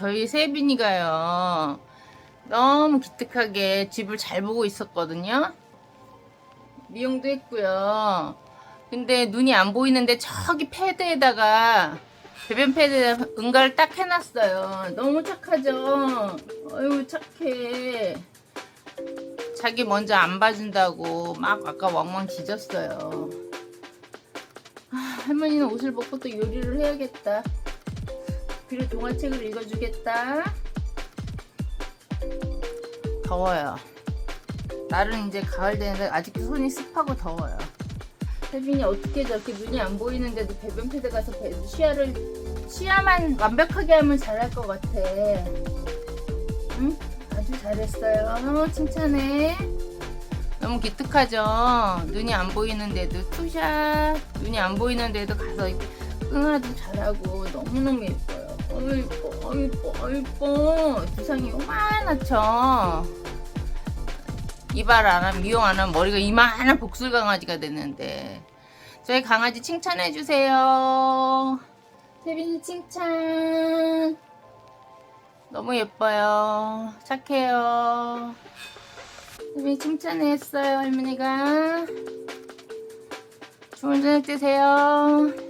저희 세빈이가요. 너무 기특하게 집을 잘 보고 있었거든요. 미용도 했고요. 근데 눈이 안 보이는데 저기 패드에다가 배변 패드에 응가를 딱 해놨어요. 너무 착하죠? 어유 착해. 자기 먼저 안 봐준다고 막 아까 왕왕 뒤졌어요. 아, 할머니는 옷을 벗고 또 요리를 해야겠다. 그리고 동화책을 읽어주겠다. 더워요. 날은 이제 가을 되는데 아직도 손이 습하고 더워요. 혜빈이 어떻게 저렇게 눈이 안 보이는데도 배변 패드 가서 배, 시야를 시야만 완벽하게 하면 잘할 것 같아. 응? 아주 잘했어요. 칭찬해. 너무 기특하죠? 눈이 안 보이는데도 투샷. 눈이 안 보이는데도 가서 이렇게 응아도 잘하고 너무너무 예뻐요. 어이 어이 예뻐, 어이 예뻐. 두상이 요만하죠? 이발 안 하면, 미용 안 하면 머리가 이만한 복술 강아지가 됐는데. 저희 강아지 칭찬해 주세요. 세빈이 칭찬. 너무 예뻐요. 착해요. 세빈이 칭찬했어요, 할머니가. 좋은 저녁 되세요.